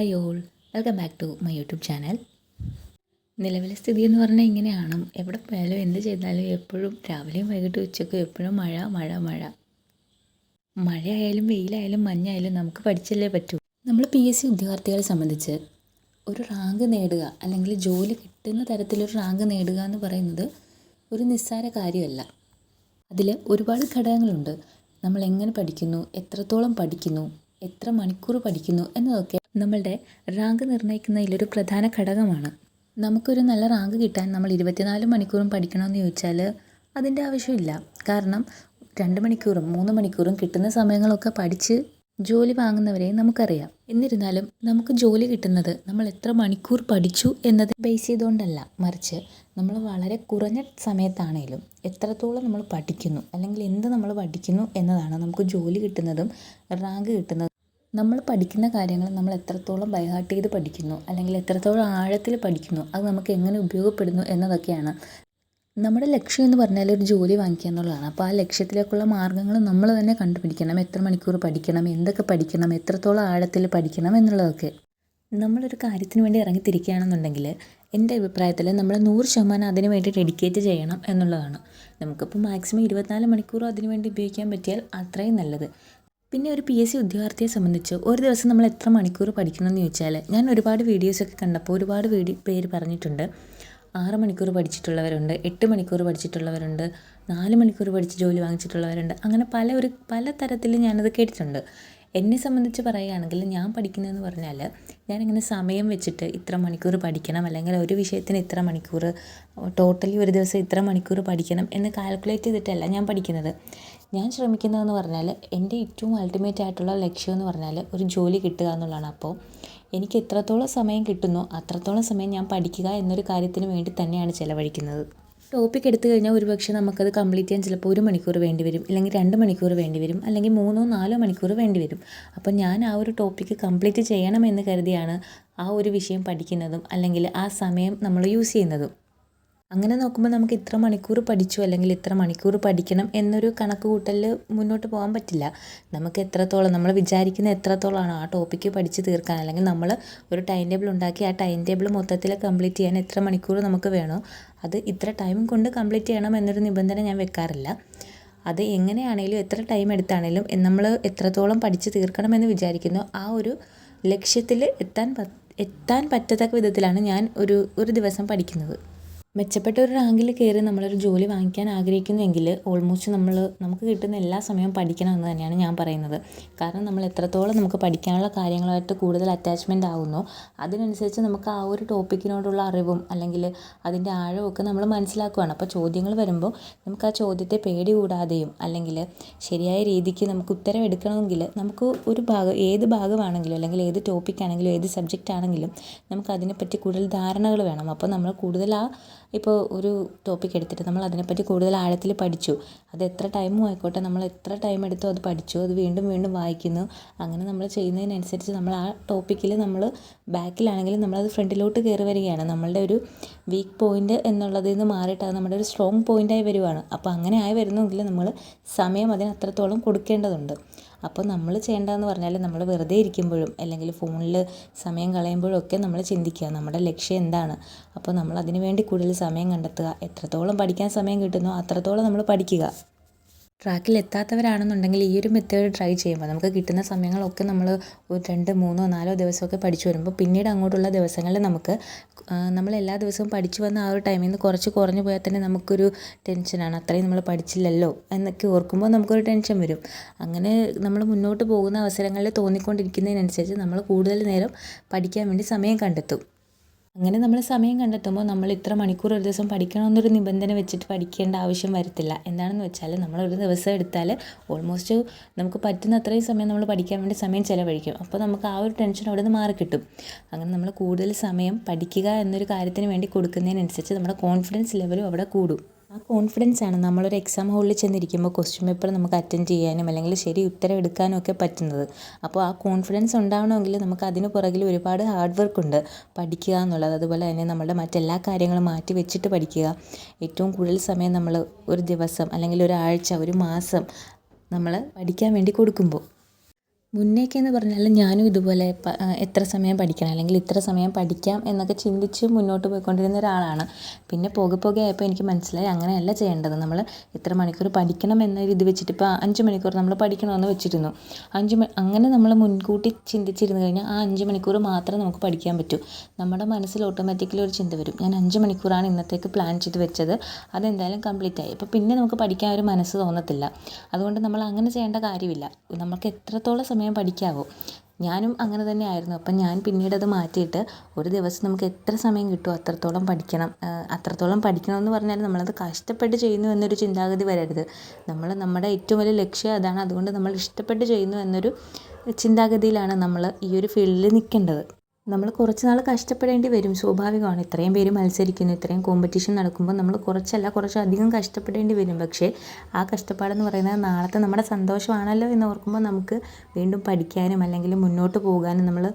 Hi all welcome back to my YouTube channel നിലവിലെ സ്ഥിതി എന്ന് പറഞ്ഞാൽ ഇങ്ങനെയാണ്. എവിടെ പോയാലും എന്ത് ചെയ്താലും എപ്പോഴും രാവിലെയും വൈകിട്ടും ഉച്ചയ്ക്കും എപ്പോഴും മഴ മഴ മഴ. മഴയായാലും വെയിലായാലും മഞ്ഞായാലും നമുക്ക് പഠിച്ചല്ലേ പറ്റൂ. നമ്മൾ പി എസ് സി ഉദ്യോഗാർത്ഥികളെ സംബന്ധിച്ച് ഒരു റാങ്ക് നേടുക അല്ലെങ്കിൽ ജോലി കിട്ടുന്ന തരത്തിലൊരു റാങ്ക് നേടുക എന്ന് പറയുന്നത് ഒരു നിസ്സാര കാര്യമല്ല. അതിൽ ഒരുപാട് ഘടകങ്ങളുണ്ട്. നമ്മൾ എങ്ങനെ പഠിക്കുന്നു എത്രത്തോളം പഠിക്കുന്നു എത്ര മണിക്കൂർ പഠിക്കുന്നു എന്നതൊക്കെ നമ്മളുടെ റാങ്ക് നിർണയിക്കുന്നതിലൊരു പ്രധാന ഘടകമാണ്. നമുക്കൊരു നല്ല റാങ്ക് കിട്ടാൻ നമ്മൾ ഇരുപത്തിനാല് മണിക്കൂറും പഠിക്കണമെന്ന് ചോദിച്ചാൽ അതിന്റെ ആവശ്യമില്ല. കാരണം രണ്ട് മണിക്കൂറും മൂന്ന് മണിക്കൂറും കിട്ടുന്ന സമയങ്ങളൊക്കെ പഠിച്ച് ജോലി വാങ്ങുന്നവരെ നമുക്കറിയാം. എന്നിരുന്നാലും നമുക്ക് ജോലി കിട്ടുന്നത് നമ്മൾ എത്ര മണിക്കൂർ പഠിച്ചു എന്നത് ബേസ് ചെയ്തുകൊണ്ടല്ല. മറിച്ച് നമ്മൾ വളരെ കുറഞ്ഞ സമയത്താണേലും എത്രത്തോളം നമ്മൾ പഠിക്കുന്നു അല്ലെങ്കിൽ എന്ത് നമ്മൾ പഠിക്കുന്നു എന്നതാണ് നമുക്ക് ജോലി കിട്ടുന്നതും റാങ്ക് കിട്ടുന്നതും നമ്മൾ പഠിക്കുന്ന കാര്യങ്ങൾ നമ്മൾ എത്രത്തോളം ബൈഹാർട്ട് ചെയ്ത് പഠിക്കുന്നു അല്ലെങ്കിൽ എത്രത്തോളം ആഴത്തിൽ പഠിക്കുന്നു അത് നമുക്ക് എങ്ങനെ ഉപയോഗപ്പെടുന്നു എന്നതൊക്കെയാണ്. നമ്മുടെ ലക്ഷ്യം എന്ന് പറഞ്ഞാൽ ഒരു ജോലി വാങ്ങിക്കുക എന്നുള്ളതാണ്. അപ്പോൾ ആ ലക്ഷ്യത്തിലേക്കുള്ള മാർഗങ്ങൾ നമ്മൾ തന്നെ കണ്ടുപിടിക്കണം. എത്ര മണിക്കൂർ പഠിക്കണം എന്തൊക്കെ പഠിക്കണം എത്രത്തോളം ആഴത്തിൽ പഠിക്കണം എന്നുള്ളതൊക്കെ. നമ്മളൊരു കാര്യത്തിന് വേണ്ടി ഇറങ്ങിത്തിരിക്കുകയാണെന്നുണ്ടെങ്കിൽ എന്റെ അഭിപ്രായത്തിൽ നമ്മൾ നൂറ് ശതമാനം അതിന് വേണ്ടി ഡെഡിക്കേറ്റ് ചെയ്യണം എന്നുള്ളതാണ്. നമുക്കിപ്പോൾ മാക്സിമം ഇരുപത്തിനാല് മണിക്കൂറും അതിന് വേണ്ടി ഉപയോഗിക്കാൻ പറ്റിയാൽ അത്രയും നല്ലത്. പിന്നെ ഒരു പി എസ് സി ഉദ്യോഗാർത്ഥിയെ സംബന്ധിച്ച് ഒരു ദിവസം നമ്മൾ എത്ര മണിക്കൂർ പഠിക്കണമെന്ന് ചോദിച്ചാൽ ഞാൻ ഒരുപാട് വീഡിയോസൊക്കെ കണ്ടപ്പോൾ ഒരുപാട് വീഡിയോ പേര് പറഞ്ഞിട്ടുണ്ട്. ആറ് മണിക്കൂർ പഠിച്ചിട്ടുള്ളവരുണ്ട് എട്ട് മണിക്കൂർ പഠിച്ചിട്ടുള്ളവരുണ്ട് നാല് മണിക്കൂർ പഠിച്ച് ജോലി വാങ്ങിച്ചിട്ടുള്ളവരുണ്ട്. അങ്ങനെ പല ഒരു പല തരത്തിൽ ഞാനത് കേട്ടിട്ടുണ്ട്. എന്നെ സംബന്ധിച്ച് പറയുകയാണെങ്കിൽ ഞാൻ പഠിക്കുന്നതെന്ന് പറഞ്ഞാൽ ഞാനിങ്ങനെ സമയം വെച്ചിട്ട് ഇത്ര മണിക്കൂർ പഠിക്കണം അല്ലെങ്കിൽ ഒരു വിഷയത്തിന് ഇത്ര മണിക്കൂർ ടോട്ടലി ഒരു ദിവസം ഇത്ര മണിക്കൂർ പഠിക്കണം എന്ന് കാൽക്കുലേറ്റ് ചെയ്തിട്ടല്ല ഞാൻ പഠിക്കുന്നത്. ഞാൻ ശ്രമിക്കുന്നതെന്ന് പറഞ്ഞാൽ എന്റെ ഏറ്റവും അൾട്ടിമേറ്റ് ആയിട്ടുള്ള ലക്ഷ്യം എന്ന് പറഞ്ഞാൽ ഒരു ജോലി കിട്ടുക എന്നുള്ളതാണ്. അപ്പോൾ എനിക്ക് എത്രത്തോളം സമയം കിട്ടുന്നോ അത്രത്തോളം സമയം ഞാൻ പഠിക്കുക എന്നൊരു കാര്യത്തിന് വേണ്ടി തന്നെയാണ് ചിലവഴിക്കുന്നത്. ടോപ്പിക് എടുത്തു കഴിഞ്ഞാൽ ഒരുപക്ഷെ നമുക്കത് കംപ്ലീറ്റ് ചെയ്യാൻ ചിലപ്പോൾ ഒരു മണിക്കൂർ വേണ്ടി വരും അല്ലെങ്കിൽ രണ്ട് മണിക്കൂർ വേണ്ടി വരും അല്ലെങ്കിൽ മൂന്നോ നാലോ മണിക്കൂർ വേണ്ടി വരും. അപ്പോൾ ഞാൻ ആ ഒരു ടോപ്പിക്ക് കംപ്ലീറ്റ് ചെയ്യണമെന്ന് കരുതിയാണ് ആ ഒരു വിഷയം പഠിക്കുന്നതും അല്ലെങ്കിൽ ആ സമയം നമ്മൾ യൂസ് ചെയ്യുന്നതും. അങ്ങനെ നോക്കുമ്പോൾ നമുക്ക് ഇത്ര മണിക്കൂർ പഠിച്ചു അല്ലെങ്കിൽ ഇത്ര മണിക്കൂർ പഠിക്കണം എന്നൊരു കണക്ക് കൂട്ടലിൽ മുന്നോട്ട് പോകാൻ പറ്റില്ല. നമുക്ക് എത്രത്തോളം നമ്മൾ വിചാരിക്കുന്ന എത്രത്തോളമാണ് ആ ടോപ്പിക്ക് പഠിച്ച് തീർക്കാൻ? അല്ലെങ്കിൽ നമ്മൾ ഒരു ടൈം ടേബിൾ ഉണ്ടാക്കി ആ ടൈം ടേബിൾ മൊത്തത്തിൽ കംപ്ലീറ്റ് ചെയ്യാൻ എത്ര മണിക്കൂർ നമുക്ക് വേണോ? അത് ഇത്ര ടൈം കൊണ്ട് കംപ്ലീറ്റ് ചെയ്യണം എന്നൊരു നിബന്ധന ഞാൻ വെക്കാറില്ല. അത് എങ്ങനെയാണേലും എത്ര ടൈം എടുത്താണേലും നമ്മൾ എത്രത്തോളം പഠിച്ച് തീർക്കണമെന്ന് വിചാരിക്കുന്നു ആ ഒരു ലക്ഷ്യത്തിൽ എത്താൻ എത്താൻ പറ്റത്തക്ക വിധത്തിലാണ് ഞാൻ ഒരു ഒരു ദിവസം പഠിക്കുന്നത്. മെച്ചപ്പെട്ട ഒരു റാങ്കിൽ കയറി നമ്മളൊരു ജോലി വാങ്ങിക്കാൻ ആഗ്രഹിക്കുന്നുവെങ്കിൽ ഓൾമോസ്റ്റ് നമ്മൾ നമുക്ക് കിട്ടുന്ന എല്ലാ സമയവും പഠിക്കണമെന്ന് തന്നെയാണ് ഞാൻ പറയുന്നത്. കാരണം നമ്മൾ എത്രത്തോളം നമുക്ക് പഠിക്കാനുള്ള കാര്യങ്ങളായിട്ട് കൂടുതൽ അറ്റാച്ച്മെന്റ് ആവുന്നു അതിനനുസരിച്ച് നമുക്ക് ആ ഒരു ടോപ്പിക്കിനോടുള്ള അറിവും അല്ലെങ്കിൽ അതിന്റെ ആഴമൊക്കെ നമ്മൾ മനസ്സിലാക്കുകയാണ് അപ്പോൾ ചോദ്യങ്ങൾ വരുമ്പോൾ നമുക്ക് ആ ചോദ്യത്തെ പേടി കൂടാതെയും അല്ലെങ്കിൽ ശരിയായ രീതിക്ക് നമുക്ക് ഉത്തരം എടുക്കണമെങ്കിൽ നമുക്ക് ഒരു ഭാഗം ഏത് ഭാഗമാണെങ്കിലും അല്ലെങ്കിൽ ഏത് ടോപ്പിക്കാണെങ്കിലും ഏത് സബ്ജക്റ്റ് ആണെങ്കിലും നമുക്ക് അതിനെപ്പറ്റി കൂടുതൽ ധാരണകൾ വേണം. അപ്പോൾ നമ്മൾ കൂടുതൽ ആ ഇപ്പോൾ ഒരു ടോപ്പിക് എടുത്തിട്ട് നമ്മൾ അതിനെപ്പറ്റി കൂടുതൽ ആഴത്തിൽ പഠിച്ചു. അത് എത്ര ടൈമും ആയിക്കോട്ടെ നമ്മൾ എത്ര ടൈം എടുത്തോ അത് പഠിച്ചു അത് വീണ്ടും വീണ്ടും വായിക്കുന്നു. അങ്ങനെ നമ്മൾ ചെയ്യുന്നതിനനുസരിച്ച് നമ്മൾ ആ ടോപ്പിക്കിൽ നമ്മൾ ബാക്കിലാണെങ്കിലും നമ്മളത് ഫ്രണ്ടിലോട്ട് കയറി വരികയാണ്. നമ്മളുടെ ഒരു വീക്ക് പോയിന്റ് എന്നുള്ളതിൽ നിന്ന് മാറിയിട്ട് അത് നമ്മുടെ ഒരു സ്ട്രോങ് പോയിന്റായി വരുവാണ്. അപ്പോൾ അങ്ങനെ ആയി വരുന്നെങ്കിൽ നമ്മൾ സമയം അതിന് അത്രത്തോളം കൊടുക്കേണ്ടതുണ്ട്. അപ്പോൾ നമ്മൾ ചെയ്യേണ്ടതെന്ന് പറഞ്ഞാൽ നമ്മൾ വെറുതെ ഇരിക്കുമ്പോഴും അല്ലെങ്കിൽ ഫോണിൽ സമയം കളയുമ്പോഴും ഒക്കെ നമ്മൾ ചിന്തിക്കുക നമ്മുടെ ലക്ഷ്യം എന്താണ്. അപ്പോൾ നമ്മൾ അതിനുവേണ്ടി കൂടുതൽ സമയം കണ്ടെത്തുക. എത്രത്തോളം പഠിക്കാൻ സമയം കിട്ടുന്നോ അത്രത്തോളം നമ്മൾ പഠിക്കുക. ട്രാക്കിൽ എത്താത്തവരാണെന്നുണ്ടെങ്കിൽ ഈ ഒരു മെത്തേഡ് ട്രൈ ചെയ്യുമ്പോൾ നമുക്ക് കിട്ടുന്ന സമയങ്ങളൊക്കെ നമ്മൾ ഒരു രണ്ട് മൂന്നോ നാലോ ദിവസമൊക്കെ പഠിച്ചു വരുമ്പോൾ പിന്നീട് അങ്ങോട്ടുള്ള ദിവസങ്ങളിൽ നമുക്ക് നമ്മൾ എല്ലാ ദിവസവും പഠിച്ചു വന്ന ആ ഒരു ടൈമിൽ നിന്ന് കുറച്ച് കുറഞ്ഞു പോയാൽ തന്നെ നമുക്കൊരു ടെൻഷനാണ് അത്രയും നമ്മൾ പഠിച്ചില്ലല്ലോ എന്നൊക്കെ ഓർക്കുമ്പോൾ നമുക്കൊരു ടെൻഷൻ വരും. അങ്ങനെ നമ്മൾ മുന്നോട്ട് പോകുന്ന അവസരങ്ങളിൽ തോന്നിക്കൊണ്ടിരിക്കുന്നതിനനുസരിച്ച് നമ്മൾ കൂടുതൽ നേരം പഠിക്കാൻ വേണ്ടി സമയം കണ്ടെത്തും. അങ്ങനെ നമ്മൾ സമയം കണ്ടെത്തുമ്പോൾ നമ്മൾ ഇത്ര മണിക്കൂർ ഒരു ദിവസം പഠിക്കണമെന്നൊരു നിബന്ധന വെച്ചിട്ട് പഠിക്കേണ്ട ആവശ്യം വരത്തില്ല. എന്താണെന്ന് വെച്ചാൽ നമ്മൾ ഒരു ദിവസം എടുത്താൽ ഓൾമോസ്റ്റ് നമുക്ക് പറ്റുന്ന അത്രയും സമയം നമ്മൾ പഠിക്കാൻ വേണ്ടി സമയം ചിലവഴിക്കും. അപ്പോൾ നമുക്ക് ആ ഒരു ടെൻഷൻ അവിടെ നിന്ന് മാറി കിട്ടും. അങ്ങനെ നമ്മൾ കൂടുതൽ സമയം പഠിക്കുക എന്നൊരു കാര്യത്തിന് വേണ്ടി കൊടുക്കുന്നതിനനുസരിച്ച് നമ്മുടെ കോൺഫിഡൻസ് ലെവലും അവിടെ കൂടും. ആ കോൺഫിഡൻസ് ആണ്. നമ്മളൊരു എക്സാം ഹോളിൽ ചെന്നിരിക്കുമ്പോൾ ക്വസ്റ്റ്യൻ പേപ്പർ നമുക്ക് അറ്റൻഡ് ചെയ്യാനും അല്ലെങ്കിൽ ശരി ഉത്തരം എടുക്കാനും ഒക്കെ പറ്റുന്നത്. അപ്പോൾ ആ കോൺഫിഡൻസ് ഉണ്ടാവണമെങ്കിൽ നമുക്ക് അതിന് പുറകിൽ ഒരുപാട് ഹാർഡ് വർക്ക് ഉണ്ട്. പഠിക്കുക എന്നുള്ളത്. അതുപോലെ തന്നെ നമ്മളുടെ മറ്റെല്ലാ കാര്യങ്ങളും മാറ്റി വെച്ചിട്ട് പഠിക്കുക. ഏറ്റവും കൂടുതൽ സമയം നമ്മൾ ഒരു ദിവസം അല്ലെങ്കിൽ ഒരാഴ്ച ഒരു മാസം നമ്മൾ പഠിക്കാൻ വേണ്ടി കൊടുക്കുമ്പോൾ മുന്നേക്കെന്ന് പറഞ്ഞാൽ ഞാനും ഇതുപോലെ എത്ര സമയം പഠിക്കണം അല്ലെങ്കിൽ ഇത്ര സമയം പഠിക്കാം എന്നൊക്കെ ചിന്തിച്ച് മുന്നോട്ട് പോയിക്കൊണ്ടിരുന്ന ഒരാളാണ്. പിന്നെ പോകെ പോകെ ആയപ്പോൾ എനിക്ക് മനസ്സിലായി അങ്ങനെയല്ല ചെയ്യേണ്ടത്. നമ്മൾ ഇത്ര മണിക്കൂർ പഠിക്കണം എന്നൊരു ഇത് വെച്ചിട്ട് ഇപ്പോൾ അഞ്ച് മണിക്കൂർ നമ്മൾ പഠിക്കണമെന്ന് വെച്ചിരുന്നു. അഞ്ച് അങ്ങനെ നമ്മൾ മുൻകൂട്ടി ചിന്തിച്ചിരുന്നു കഴിഞ്ഞാൽ ആ അഞ്ച് മണിക്കൂർ മാത്രം നമുക്ക് പഠിക്കാൻ പറ്റൂ. നമ്മുടെ മനസ്സിൽ ഓട്ടോമാറ്റിക്കലി ഒരു ചിന്ത വരും. ഞാൻ അഞ്ച് മണിക്കൂറാണ് ഇന്നത്തേക്ക് പ്ലാൻ ചെയ്ത് വെച്ചത്. അതെന്തായാലും കംപ്ലീറ്റ് ആയി. അപ്പോൾ പിന്നെ നമുക്ക് പഠിക്കാൻ ഒരു മനസ്സ് തോന്നത്തില്ല. അതുകൊണ്ട് നമ്മൾ അങ്ങനെ ചെയ്യേണ്ട കാര്യമില്ല. നമുക്ക് എത്രത്തോളം സമയം പഠിക്കാവോ. ഞാനും അങ്ങനെ തന്നെ ആയിരുന്നു അപ്പം ഞാൻ പിന്നീട് അത് മാറ്റിയിട്ട് ഒരു ദിവസം നമുക്ക് എത്ര സമയം കിട്ടുമോ അത്രത്തോളം പഠിക്കണം. അത്രത്തോളം പഠിക്കണം എന്ന് പറഞ്ഞാൽ നമ്മളത് കഷ്ടപ്പെട്ട് ചെയ്യുന്നു എന്നൊരു ചിന്താഗതി വരരുത്. നമ്മൾ നമ്മുടെ ഏറ്റവും വലിയ ലക്ഷ്യം അതാണ്. അതുകൊണ്ട് നമ്മൾ ഇഷ്ടപ്പെട്ട് ചെയ്യുന്നു എന്നൊരു ചിന്താഗതിയിലാണ് നമ്മൾ ഈ ഒരു ഫീൽഡിൽ നിൽക്കേണ്ടത്. നമ്മൾ കുറച്ച് നാൾ കഷ്ടപ്പെടേണ്ടി വരും. സ്വാഭാവികമാണ്. ഇത്രയും പേര് മത്സരിക്കുന്നു ഇത്രയും കോമ്പറ്റീഷൻ നടക്കുമ്പോൾ നമ്മൾ കുറച്ചല്ല കുറച്ചധികം കഷ്ടപ്പെടേണ്ടി വരും. പക്ഷേ ആ കഷ്ടപ്പാടെന്ന് പറയുന്നത് നാളത്തെ നമ്മുടെ സന്തോഷമാണല്ലോ എന്ന് ഓർക്കുമ്പോൾ നമുക്ക് വീണ്ടും പഠിക്കാനും അല്ലെങ്കിൽ മുന്നോട്ട് പോകാനും നമ്മൾ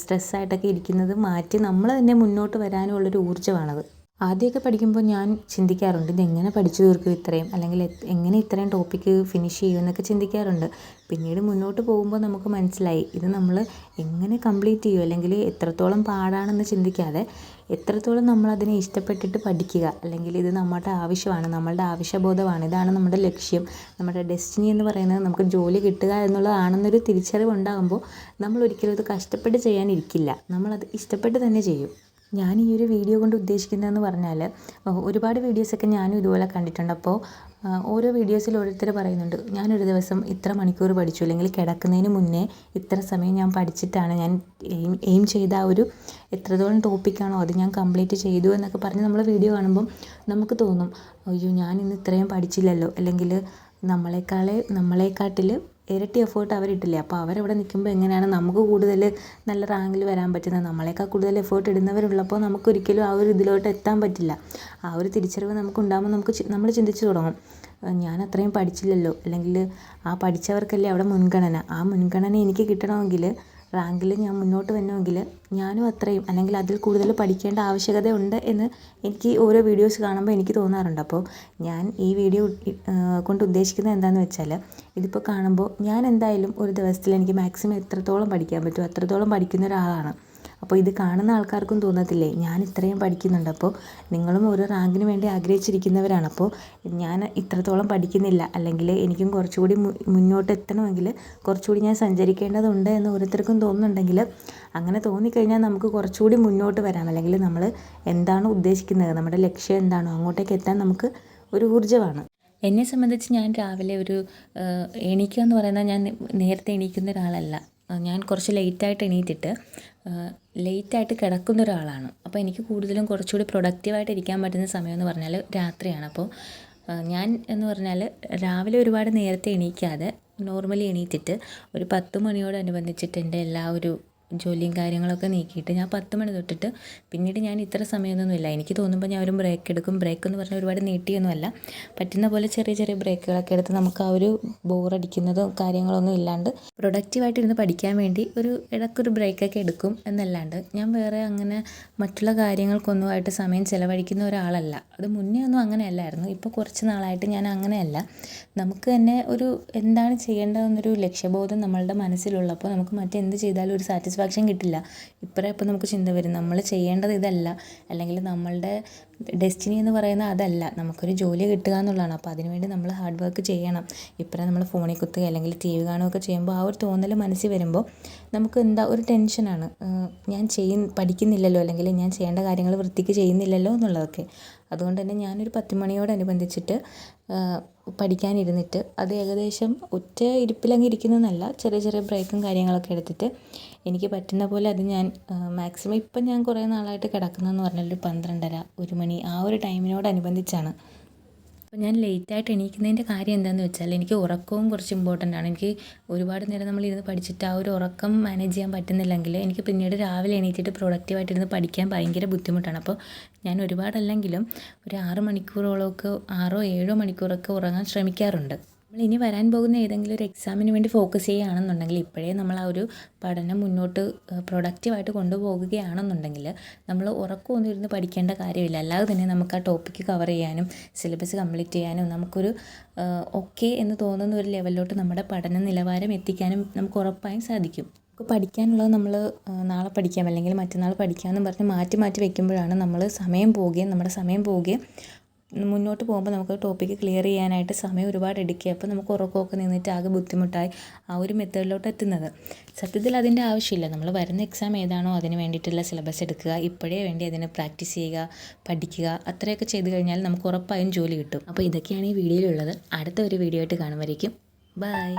സ്ട്രെസ്സായിട്ടൊക്കെ ഇരിക്കുന്നത് മാറ്റി നമ്മൾ തന്നെ മുന്നോട്ട് വരാനുമുള്ളൊരു ഊർജമാണത്. ആദ്യമൊക്കെ പഠിക്കുമ്പോൾ ഞാൻ ചിന്തിക്കാറുണ്ട് ഇതെങ്ങനെ പഠിച്ചു തീർക്കും ഇത്രയും? അല്ലെങ്കിൽ എങ്ങനെ ഇത്രയും ടോപ്പിക്ക് ഫിനിഷ് ചെയ്യും എന്നൊക്കെ ചിന്തിക്കാറുണ്ട്. പിന്നീട് മുന്നോട്ട് പോകുമ്പോൾ നമുക്ക് മനസ്സിലായി ഇത് നമ്മൾ എങ്ങനെ കംപ്ലീറ്റ് ചെയ്യും അല്ലെങ്കിൽ എത്രത്തോളം പാടാണെന്ന് ചിന്തിക്കാതെ എത്രത്തോളം നമ്മളതിനെ ഇഷ്ടപ്പെട്ടിട്ട് പഠിക്കുക. അല്ലെങ്കിൽ ഇത് നമ്മുടെ ആവശ്യമാണ് നമ്മളുടെ ആവശ്യബോധമാണ് ഇതാണ് നമ്മുടെ ലക്ഷ്യം നമ്മുടെ ഡെസ്റ്റിനി എന്ന് പറയുന്നത് നമുക്ക് ജോലി കിട്ടുക എന്നുള്ളതാണെന്നൊരു തിരിച്ചറിവ് ഉണ്ടാകുമ്പോൾ നമ്മൾ ഒരിക്കലും ഇത് കഷ്ടപ്പെട്ട് ചെയ്യാനിരിക്കില്ല. നമ്മളത് ഇഷ്ടപ്പെട്ട് തന്നെ ചെയ്യും. ഞാൻ ഈ ഒരു വീഡിയോ കൊണ്ട് ഉദ്ദേശിക്കുന്നതെന്ന് പറഞ്ഞാൽ ഒരുപാട് വീഡിയോസൊക്കെ ഞാനും ഇതുപോലെ കണ്ടിട്ടുണ്ട്. അപ്പോൾ ഓരോ വീഡിയോസിൽ ഓരോരുത്തർ പറയുന്നുണ്ട് ഞാനൊരു ദിവസം ഇത്ര മണിക്കൂർ പഠിച്ചു അല്ലെങ്കിൽ കിടക്കുന്നതിന് മുന്നേ ഇത്ര സമയം ഞാൻ പഠിച്ചിട്ടാണ് ഞാൻ എയിം എയിം ചെയ്ത ആ ഒരു എത്രത്തോളം ടോപ്പിക്കാണോ അത് ഞാൻ കംപ്ലീറ്റ് ചെയ്തു എന്നൊക്കെ പറഞ്ഞ് നമ്മൾ വീഡിയോ കാണുമ്പം നമുക്ക് തോന്നും അയ്യോ ഞാൻ ഇന്ന് ഇത്രയും പഠിച്ചില്ലല്ലോ അല്ലെങ്കിൽ നമ്മളെക്കാളെ നമ്മളെക്കാട്ടിൽ ഇരട്ടി എഫേർട്ട് അവരിട്ടില്ലേ? അപ്പോൾ അവരവിടെ നിൽക്കുമ്പോൾ എങ്ങനെയാണ് നമുക്ക് കൂടുതൽ നല്ല റാങ്കിൽ വരാൻ പറ്റുന്നത്? നമ്മളെക്കാൾ കൂടുതൽ എഫേർട്ട് ഇടുന്നവരുള്ളപ്പോൾ നമുക്കൊരിക്കലും ആ ഒരു ഇതിലോട്ട് എത്താൻ പറ്റില്ല. ആ ഒരു തിരിച്ചറിവ് നമുക്കുണ്ടാകുമ്പോൾ നമുക്ക് നമ്മൾ ചിന്തിച്ചു തുടങ്ങും. ഞാൻ അത്രയും പഠിച്ചില്ലല്ലോ? അല്ലെങ്കിൽ ആ പഠിച്ചവർക്കല്ലേ അവിടെ മുൻഗണന? ആ മുൻഗണന എനിക്ക് കിട്ടണമെങ്കിൽ റാങ്കിൽ ഞാൻ മുന്നോട്ട് വരണമെങ്കിൽ ഞാനും അത്രയും അല്ലെങ്കിൽ അതിൽ കൂടുതൽ പഠിക്കേണ്ട ആവശ്യകത ഉണ്ട് എന്ന് എനിക്ക് ഓരോ വീഡിയോസ് കാണുമ്പോൾ എനിക്ക് തോന്നാറുണ്ട്. അപ്പോൾ ഞാൻ ഈ വീഡിയോ കൊണ്ട് ഉദ്ദേശിക്കുന്നത് എന്താണെന്ന് വെച്ചാൽ ഇതിപ്പോൾ കാണുമ്പോൾ ഞാൻ എന്തായാലും ഒരു ദിവസത്തിൽ എനിക്ക് മാക്സിമം എത്രത്തോളം പഠിക്കാൻ പറ്റുമോ അത്രത്തോളം പഠിക്കുന്ന ഒരാളാണ്. അപ്പോൾ ഇത് കാണുന്ന ആൾക്കാർക്കും തോന്നത്തില്ലേ? ഞാൻ ഇത്രയും പഠിക്കുന്നുണ്ട്. അപ്പോൾ നിങ്ങളും ഒരു റാങ്കിന് വേണ്ടി ആഗ്രഹിച്ചിരിക്കുന്നവരാണ്. അപ്പോൾ ഞാൻ ഇത്രത്തോളം പഠിക്കുന്നില്ല. അല്ലെങ്കിൽ എനിക്കും കുറച്ചുകൂടി മുന്നോട്ട് എത്തണമെങ്കിൽ കുറച്ചുകൂടി ഞാൻ സഞ്ചരിക്കേണ്ടതുണ്ട് എന്ന് ഓരോരുത്തർക്കും തോന്നുന്നുണ്ടെങ്കിൽ അങ്ങനെ തോന്നിക്കഴിഞ്ഞാൽ നമുക്ക് കുറച്ചുകൂടി മുന്നോട്ട് വരാം. അല്ലെങ്കിൽ നമ്മൾ എന്താണ് ഉദ്ദേശിക്കുന്നത്? നമ്മുടെ ലക്ഷ്യം എന്താണോ? അങ്ങോട്ടേക്ക് എത്താൻ നമുക്ക് ഒരു ഊർജമാണ്. എന്നെ സംബന്ധിച്ച് ഞാൻ രാവിലെ ഒരു എണീക്കുക എന്ന് പറയുന്നത് ഞാൻ നേരത്തെ എണീക്കുന്ന ഒരാളല്ല. ഞാൻ കുറച്ച് ലേറ്റായിട്ട് എണീറ്റിട്ട് ലേറ്റായിട്ട് കിടക്കുന്ന ഒരാളാണ്. അപ്പോൾ എനിക്ക് കൂടുതലും കുറച്ചുകൂടി പ്രൊഡക്റ്റീവായിട്ട് ഇരിക്കാൻ പറ്റുന്ന സമയം എന്ന് പറഞ്ഞാൽ രാത്രിയാണ്. അപ്പോൾ ഞാൻ എന്ന് പറഞ്ഞാൽ രാവിലെ ഒരുപാട് നേരത്തെ എണീക്കാതെ നോർമലി എണീറ്റിട്ട് ഒരു പത്ത് മണിയോടനുബന്ധിച്ചിട്ട് എന്റെ എല്ലാ ഒരു ജോലിയും കാര്യങ്ങളൊക്കെ നീക്കിയിട്ട് ഞാൻ പത്ത് മണി തൊട്ടിട്ട് പിന്നീട് ഞാൻ ഇത്ര സമയമൊന്നുമില്ല. എനിക്ക് തോന്നുമ്പോൾ ഞാൻ ഒരു ബ്രേക്ക് എടുക്കും. ബ്രേക്ക് എന്ന് പറഞ്ഞാൽ ഒരുപാട് നീട്ടിയൊന്നുമല്ല. പറ്റുന്ന പോലെ ചെറിയ ചെറിയ ബ്രേക്കുകളൊക്കെ എടുത്ത് നമുക്ക് ആ ഒരു ബോറടിക്കുന്നതും കാര്യങ്ങളൊന്നും ഇല്ലാണ്ട് പ്രൊഡക്റ്റീവായിട്ട് ഇരുന്ന് പഠിക്കാൻ വേണ്ടി ഒരു ഇടയ്ക്കൊരു ബ്രേക്കൊക്കെ എടുക്കും എന്നല്ലാണ്ട് ഞാൻ വേറെ അങ്ങനെ മറ്റുള്ള കാര്യങ്ങൾക്കൊന്നുമായിട്ട് സമയം ചിലവഴിക്കുന്ന ഒരാളല്ല. അത് മുന്നേ ഒന്നും അങ്ങനെയല്ലായിരുന്നു. ഇപ്പോൾ കുറച്ച് നാളായിട്ട് ഞാൻ അങ്ങനെയല്ല. നമുക്ക് തന്നെ ഒരു എന്താണ് ചെയ്യേണ്ടതെന്നൊരു ലക്ഷ്യബോധം നമ്മളുടെ മനസ്സിലുള്ളപ്പോൾ നമുക്ക് മറ്റെന്ത് ചെയ്താലും ഒരു സാറ്റിസ്ഫാക്ഷൻ സാറ്റിസ്ഫാക്ഷൻ കിട്ടില്ല. ഇപ്പോഴേ ഇപ്പോൾ നമുക്ക് ചിന്ത വരും നമ്മൾ ചെയ്യേണ്ടത് ഇതല്ല. അല്ലെങ്കിൽ നമ്മളുടെ ഡെസ്റ്റിനി എന്ന് പറയുന്നത് അതല്ല. നമുക്കൊരു ജോലി കിട്ടുക എന്നുള്ളതാണ്. അപ്പോൾ അതിനുവേണ്ടി നമ്മൾ ഹാർഡ് വർക്ക് ചെയ്യണം. ഇപ്പോഴേ നമ്മൾ ഫോണിൽ കുത്തുക അല്ലെങ്കിൽ ടി വി കാണുകയൊക്കെ ചെയ്യുമ്പോൾ ആ ഒരു തോന്നൽ മനസ്സിൽ വരുമ്പോൾ നമുക്ക് എന്താ ഒരു ടെൻഷനാണ് ഞാൻ ചെയ്യ പഠിക്കുന്നില്ലല്ലോ അല്ലെങ്കിൽ ഞാൻ ചെയ്യേണ്ട കാര്യങ്ങൾ വൃത്തിക്ക് ചെയ്യുന്നില്ലല്ലോ എന്നുള്ളതൊക്കെ. അതുകൊണ്ട് തന്നെ ഞാനൊരു പത്ത് മണിയോടനുബന്ധിച്ചിട്ട് പഠിക്കാനിരുന്നിട്ട് അത് ഏകദേശം ഒറ്റ ഇരിപ്പിലങ്ങ് ഇരിക്കുന്നതെന്നല്ല ചെറിയ ചെറിയ ബ്രേക്കും കാര്യങ്ങളൊക്കെ എടുത്തിട്ട് എനിക്ക് പറ്റുന്ന പോലെ അത് ഞാൻ മാക്സിമം ഇപ്പം ഞാൻ കുറേ നാളായിട്ട് കിടക്കുന്നതെന്ന് പറഞ്ഞാൽ ഒരു പന്ത്രണ്ടര ഒരു മണി ആ ഒരു ടൈമിനോടനുബന്ധിച്ചാണ് അപ്പോൾ ഞാൻ ലേറ്റായിട്ട് എണീക്കുന്നതിന്റെ കാര്യം എന്താണെന്ന് വെച്ചാൽ എനിക്ക് ഉറക്കവും കുറച്ച് ഇമ്പോർട്ടന്റ് ആണ്. എനിക്ക് ഒരുപാട് നേരം നമ്മൾ ഇരുന്ന് പഠിച്ചിട്ട് ആ ഒരു ഉറക്കം മാനേജ് ചെയ്യാൻ പറ്റുന്നില്ലെങ്കിൽ എനിക്ക് പിന്നീട് രാവിലെ എണീറ്റിട്ട് പ്രൊഡക്റ്റീവായിട്ട് ഇരുന്ന് പഠിക്കാൻ ഭയങ്കര ബുദ്ധിമുട്ടാണ്. അപ്പോൾ ഞാൻ ഒരുപാടല്ലെങ്കിലും ഒരു ആറ് മണിക്കൂറോളമൊക്കെ ആറോ ഏഴോ മണിക്കൂറൊക്കെ ഉറങ്ങാൻ ശ്രമിക്കാറുണ്ട്. നമ്മൾ ഇനി വരാൻ പോകുന്ന ഏതെങ്കിലും ഒരു എക്സാമിന് വേണ്ടി ഫോക്കസ് ചെയ്യുകയാണെന്നുണ്ടെങ്കിൽ ഇപ്പോഴേ നമ്മൾ ആ ഒരു പഠനം മുന്നോട്ട് പ്രൊഡക്റ്റീവായിട്ട് കൊണ്ടുപോകുകയാണെന്നുണ്ടെങ്കിൽ നമ്മൾ ഉറക്കമൊന്നും ഇരുന്ന് പഠിക്കേണ്ട കാര്യമില്ല. അല്ലാതെ തന്നെ നമുക്ക് ആ ടോപ്പിക്ക് കവർ ചെയ്യാനും സിലബസ് കംപ്ലീറ്റ് ചെയ്യാനും നമുക്കൊരു ഓക്കെ എന്ന് തോന്നുന്ന ഒരു ലെവലിലോട്ട് നമ്മുടെ പഠന നിലവാരം എത്തിക്കാനും നമുക്ക് ഉറപ്പായും സാധിക്കും. നമുക്ക് പഠിക്കാനുള്ളത് നമ്മൾ നാളെ പഠിക്കാം അല്ലെങ്കിൽ മറ്റന്നാൾ പഠിക്കാമെന്ന് പറഞ്ഞ് മാറ്റി മാറ്റി വെക്കുമ്പോഴാണ് നമ്മൾ സമയം പോവുകയും നമ്മുടെ സമയം പോവുകയും മുന്നോട്ട് പോകുമ്പോൾ നമുക്ക് ടോപ്പിക്ക് ക്ലിയർ ചെയ്യാനായിട്ട് സമയം ഒരുപാട് എടുക്കുക. അപ്പോൾ നമുക്ക് ഉറക്കമൊക്കെ നിന്നിട്ട് ആകെ ബുദ്ധിമുട്ടായി ആ ഒരു മെത്തേഡിലോട്ട് എത്തുന്നത്. സത്യത്തിൽ അതിന്റെ ആവശ്യമില്ല. നമ്മൾ വരുന്ന എക്സാം ഏതാണോ അതിന് വേണ്ടിയിട്ടുള്ള സിലബസ് എടുക്കുക. ഇപ്പോഴേ വേണ്ടി അതിനെ പ്രാക്ടീസ് ചെയ്യുക പഠിക്കുക അത്രയൊക്കെ ചെയ്ത് കഴിഞ്ഞാൽ നമുക്ക് ഉറപ്പായും ജോലി കിട്ടും. അപ്പോൾ ഇതൊക്കെയാണ് ഈ വീഡിയോയിലുള്ളത് അടുത്ത ഒരു വീഡിയോ ആയിട്ട് കാണുമായിരിക്കും. ബൈ